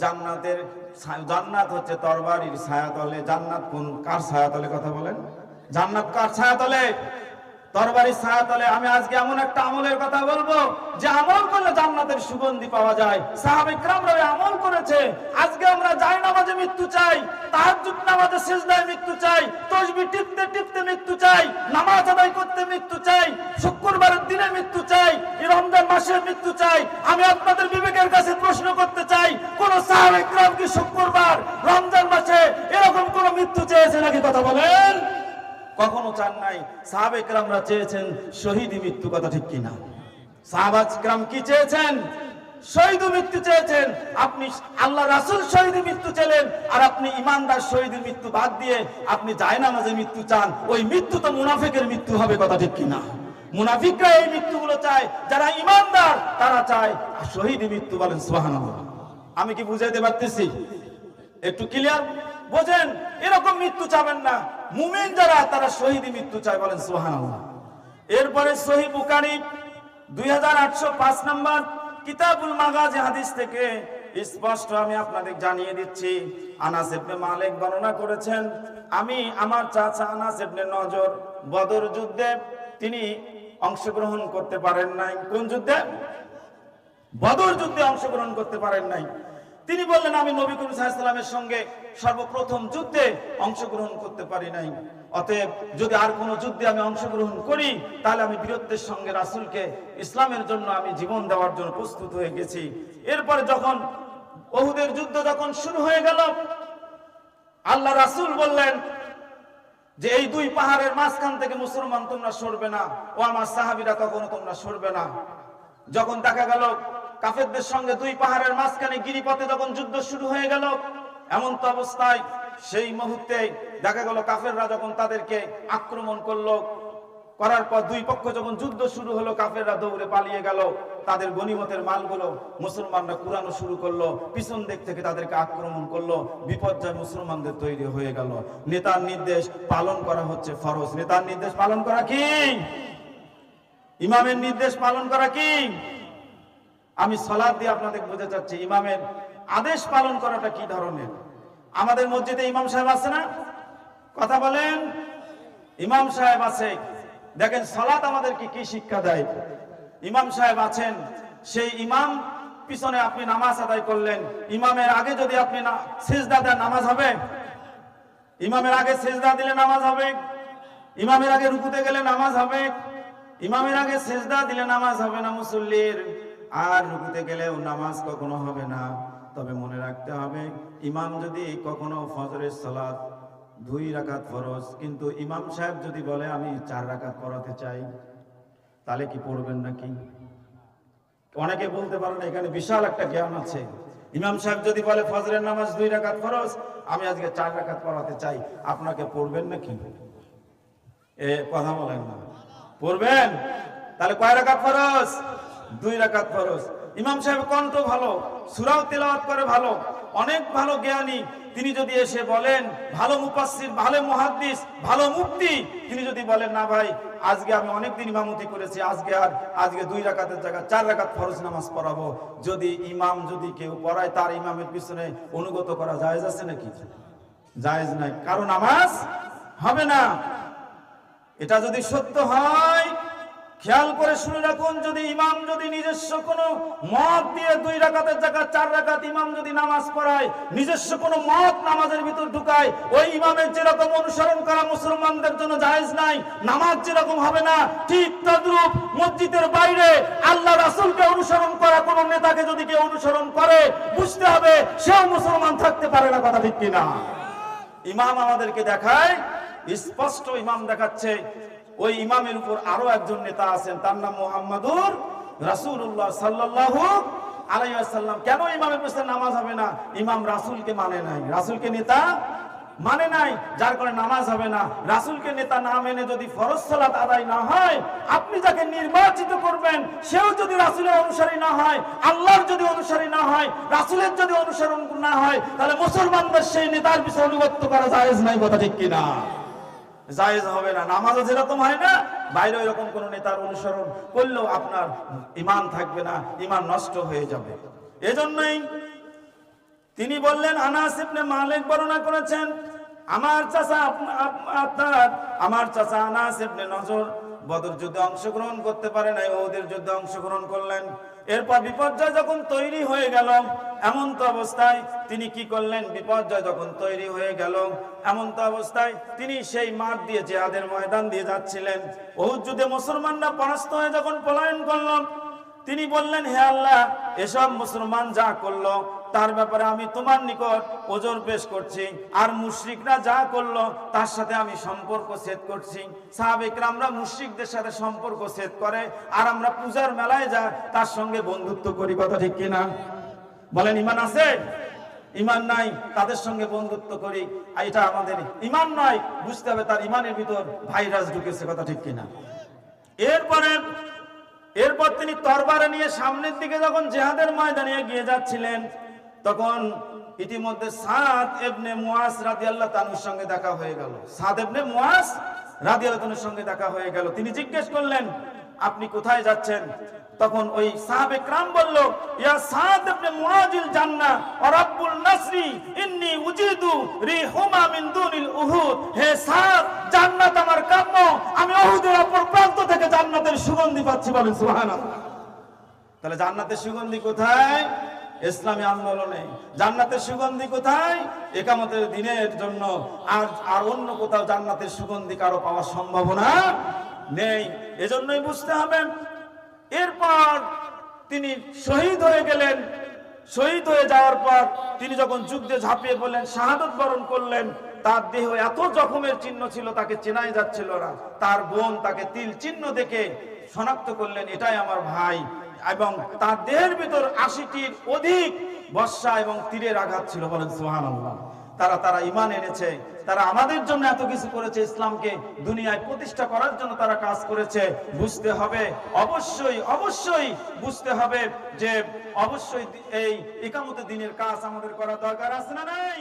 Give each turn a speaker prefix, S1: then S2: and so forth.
S1: জান্নাতের জান্নাত হচ্ছে তরবারির জান্নাত কোন কার ছায়াতলে কথা বলেন? জান্নাত কার ছায়াতলে? তরবারির ছায়াতলে আমি আজকে এমন একটা আমলের কথা বলব যে আমল করলে জান্নাতের সুগন্ধি পাওয়া যায়। সাহাবিক রামরা আমল করেছে। আজকে আমরা যাই নামাজে মৃত্যু চাই, তাহাজ্জুদ নামাজে সিজদায় মৃত্যু চাই, তসবি টিপতে টিপতে মৃত্যু চাই, নামাজ আদায় করতে মৃত্যু চাই, শুক্রবারের দিনে মৃত্যু চাই, রমজান মাসে মৃত্যু চাই। আমি আপনাদের বিবেকের কাছে প্রশ্ন করতে চাই, কোন সাহাবিক রাম কি শুক্রবার, রমজান মাসে এরকম কোন মৃত্যু চেয়েছে নাকি? কথা বলেন। কখনো চান নাই। সাহাবেক রামরা চেয়েছেন শহীদ মৃত্যু কথা ঠিক কিনা। সাহাবাজ রাম কি চেয়েছেন? শহীদ মৃত্যু চেয়েছেন। আপনি আল্লাহ রাসুল শহীদ মৃত্যু চেলেন আর আপনি ইমানদার শহীদ মৃত্যু বাদ দিয়ে আপনি জায়নামাজে মৃত্যু চান। ওই মৃত্যু তো মুনাফিকের মৃত্যু হবে কথা ঠিক কিনা? মুনাফিকরা এই মৃত্যুগুলো চায়, যারা ইমানদার তারা চায়। শহীদ মৃত্যু বলেন, সুবহানাল্লাহ। আমি কি বুঝাইতে পারতেছি? একটু ক্লিয়ার বোঝেন? এরকম মৃত্যু চাবেন না। মুমিন যারা, তারা শহীদ মৃত্যু চায় বলেন সোহান এরপরে শহীদ বুকারি দুই নম্বর কিতাবুল মাগাজি হাদিস থেকে স্পষ্ট আমি আপনাদের জানিয়ে দিচ্ছি, আনাস ইবনে মালিক বর্ণনা করেছেন, আমি আমার চাচা আনাস ইবনে নজর বদর যুদ্ধে তিনি অংশগ্রহণ করতে পারেন নাই। কোন যুদ্ধে? বদর যুদ্ধে অংশগ্রহণ করতে পারেন নাই। তিনি বললেন, আমি নবী করিম সাল্লামের সঙ্গে সর্বপ্রথম যুদ্ধে অংশগ্রহণ করতে পারি নাই। অতএব যদি আর কোনো যুদ্ধে আমি অংশগ্রহণ করি, তাহলে আমি বীরত্বের সঙ্গে রাসুলকে ইসলামের জন্য আমি জীবন দেওয়ার জন্য প্রস্তুত হয়ে গেছি। এরপরে যখন বহুদের যুদ্ধ যখন শুরু হয়ে গেল, আল্লাহ রাসুল বললেন যে, এই দুই পাহাড়ের মাঝখান থেকে মুসলমান তোমরা সরবে না। ও আমার সাহাবিরা কখনো তোমরা সরবে না। যখন দেখা গেল কাফেরদের সঙ্গে দুই পাহাড়ের মাঝখানে গিরিপথে যখন যুদ্ধ শুরু হয়ে গেল, এমন তো অবস্থায় সেই মুহূর্তে দেখা গেল কাফেররা যখন তাদেরকে আক্রমণ করল, করার পর দুই পক্ষ যখন যুদ্ধ শুরু হলো, কাফেররা দৌড়ে পালিয়ে গেল। তাদের গনিমতের মালগুলো মুসলমানরা কুরানো শুরু করল, পিছন দিক থেকে তাদেরকে আক্রমণ করল, বিপর্যয় মুসলমানদের তৈরি হয়ে গেল। নেতার নির্দেশ পালন করা হচ্ছে ফরজ। নেতার নির্দেশ পালন করা কি? ইমামের নির্দেশ পালন করা কি? আমি সলাদ দিয়ে আপনাদের বুঝতে চাচ্ছি, ইমামের আদেশ পালন করাটা কি ধরনের? আমাদের মসজিদে ইমাম সাহেব আছে না? কথা বলেন। ইমাম সাহেব আছে। দেখেন, সলাত আমাদেরকে কি শিক্ষা দেয়? ইমাম সাহেব আছেন, সেই ইমাম পিছনে আপনি নামাজ আদায় করলেন। ইমামের আগে যদি আপনি সেজদা দেন, নামাজ হবে? ইমামের আগে সেজদা দিলে নামাজ হবে? ইমামের আগে রুকুতে গেলে নামাজ হবে? ইমামের আগে সেজদা দিলে নামাজ হবে না মুসল্লির? আর রুকুতে গেলেও নামাজ কখনো হবে না। তবে মনে রাখতে হবে, ইমাম যদি কখনো ফজরের সালাদ দুই রাকাত ফরজ, কিন্তু ইমাম সাহেব যদি বলে, আমি চার রাকাত পড়াতে চাই তাহলে কি পড়বেন নাকি? অনেকে বলতে পারেন, এখানে বিশাল একটা জ্ঞান আছে। ইমাম সাহেব যদি বলে, ফজরের নামাজ দুই রাকাত ফরজ, আমি আজকে চার রাকাত পড়াতে চাই আপনাকে পড়বেন নাকি? এ, কথা বলেন না। পড়বেন? তাহলে কয় রাকাত ফরজ? দুই রাকাত ফরজ। ইমাম সাহেব কণ্ঠ ভালো, সুরাও তেলাওয়াত করে ভালো, অনেক ভালো জ্ঞানী। তিনি যদি এসে বলেন, ভালো মুপাসসির ভালো মুহাদ্দিস, ভালো মুফতি, তিনি যদি বলেন, না ভাই, আজকে আমি অনেকদিন ইমামতি করেছি, আজকে আর, আজকে দুই রাকাতের জায়গায় চার রাকাত ফরজ নামাজ পড়াবো। যদি ইমাম যদি কেউ পড়ায়, তার ইমামের পিছনে অনুগত করা জায়েজ আছে নাকি? জায়েজ নাই। কারণ নামাজ হবে না। এটা যদি সত্য হয় খেয়াল করে শুনে রাখুন, যদি ইমাম যদি নিজস্ব কোনো মত দিয়ে দুই রাকাতের জায়গা চার রাকাত ইমাম যদি নামাজ পড়ায়, নিজস্ব কোনো মত নামাজের ভিতর ঢুকায়, ওই ইমামের যেরকম অনুসরণ করা মুসলমানদের জন্য জায়েজ নাই, নামাজ যেরকম হবে না, ঠিক তদ্রুপ মসজিদের বাইরে আল্লাহ রাসূলকে অনুসরণ করা কোন নেতাকে যদি কেউ অনুসরণ করে, বুঝতে হবে সেও মুসলমান থাকতে পারে না, কথা ঠিক কিনা। ইমাম আমাদেরকে দেখায়, স্পষ্ট ইমাম দেখাচ্ছে ওই ইমামের উপর আরও একজন নেতা আছেন, তার নাম মোহাম্মদুর রাসূলুল্লাহ সাল্লাল্লাহু আলাইহি ওয়াসাল্লাম। কেন ইমামের পিছনে নামাজ হবে না? ইমাম রাসূলকে মানে নাই। রাসূলকে নেতা মানে নাই, যার কারণে নামাজ হবে না। রাসূলকে নেতা না মেনে যদি ফরজ আদায় না হয়, আপনি যাকে নির্বাচিত করবেন, সেও যদি রাসূলের অনুসারী না হয়, আল্লাহর যদি অনুসারী না হয়, রাসূলের যদি অনুসরণ না হয়, তাহলে মুসলমানদের সেই নেতার পিছনে অনুগত করা জায়েজ নাই, কথা ঠিক কিনা? জায়েজ হবে না। নামাজও যেরকম হয় না বাইরে এরকম কোন নেতার অনুসরণ করলেও আপনার ইমান থাকবে না ইমান নষ্ট হয়ে যাবে। এজন্যই তিনি বললেন, আনাস ইবনে মালিক বর্ণনা করেছেন, আমার চাচা আপ- আপ- আপনার, আমার চাচা আনাস ইবনে নজর বদর যুদ্ধে অংশগ্রহণ করতে পারে নাই, ওদের যুদ্ধে অংশগ্রহণ করলেন। এরপর বিপর্যয় যখন তৈরি হয়ে গেল এমন তো অবস্থায় তিনি কি করলেন? বিপর্যয় যখন তৈরি হয়ে গেল এমন তো অবস্থায় তিনি সেই মাঠ দিয়ে জেহাদের ময়দান দিয়ে যাচ্ছিলেন। ওহুদ যুদ্ধে মুসলমানরা পরাস্ত হয়ে যখন পলায়ন করলাম তিনি বললেন, হে আল্লাহ, এসব মুসলমান যা করল, তার ব্যাপারে আমি তোমার নিকট ওজন পেশ করছি। আর মুশরিকরা যা করল, তার সাথে আমি সম্পর্ক ছেদ করছি। সাহাবেকরা আমরা মুশরিকদের সাথে সম্পর্ক ছেদ করে, আর আমরা পূজার মেলায় যা, তার সঙ্গে বন্ধুত্ব করি। কথা ঠিক কিনা? বলেন, ইমান আছে? ইমান নাই, তাদের সঙ্গে বন্ধুত্ব করি। এটা আমাদের ইমান নয়, বুঝতে হবে তার ইমানের ভিতর ভাইরাস ঢুকেছে। কথা ঠিক কিনা? এরপরে এরপর তিনি তরবারে নিয়ে সামনের দিকে যখন জেহাদের ময়দানে গিয়ে যাচ্ছিলেন, তখন ইতিমধ্যে সাদ এবনে মুয়াস রাদিয়াল্লাহু তাআলার সঙ্গে দেখা হয়ে গেল। সাদ এবনে মুয়াস রাদিয়াল্লাহু তাআলার সঙ্গে দেখা হয়ে গেল। তিনি জিজ্ঞেস করলেন আপনি কোথায় যাচ্ছেন? তখন ওই সাহাবে ক্রাম বলল, ইয়া সাদ ইবনে মুআজিল জান্নাহ ওয়া রাব্বুল নাসরি, ইন্নী উজিদু রিহুমা মিন দুনিল উহুদ। হে সাদ, জান্নাত আমার কাম্য, আমি উহুদের অপর প্রান্ত থেকে জান্নাতের সুগন্ধি পাচ্ছি বলেন, সুবহানাল্লাহ। তাহলে জান্নাতের সুগন্ধি কোথায়? ইসলামী আন্দোলনে। জান্নাতের সুগন্ধি কোথায়? একামতের দিনের জন্য। আর আর অন্য কোথাও জান্নাতের সুগন্ধি কারও পাওয়ার সম্ভাবনা নেই। এজন্যই বুঝতে হবে। এরপর তিনি শহীদ হয়ে গেলেন। শহীদ হয়ে যাওয়ার পর তিনি যখন যুদ্ধে ঝাঁপিয়ে পড়লেন, শাহাদত বরণ করলেন, তার দেহ এত জখমের চিহ্ন ছিল, তাকে চেনাই যাচ্ছিল না। তার বোন তাকে তিল চিহ্ন দেখে শনাক্ত করলেন, এটাই আমার ভাই। এবং তার দেহের ভিতর আশিটির অধিক বর্ষা এবং তীরের আঘাত ছিল বলেন সোহান তারা তারা ইমান এনেছে, তারা আমাদের জন্য এত কিছু করেছে, ইসলামকে দুনিয়ায় প্রতিষ্ঠা করার জন্য তারা কাজ করেছে। বুঝতে হবে, অবশ্যই অবশ্যই বুঝতে হবে যে অবশ্যই এই একামতে দিনের কাজ আমাদের করা দরকার আছে না নাই?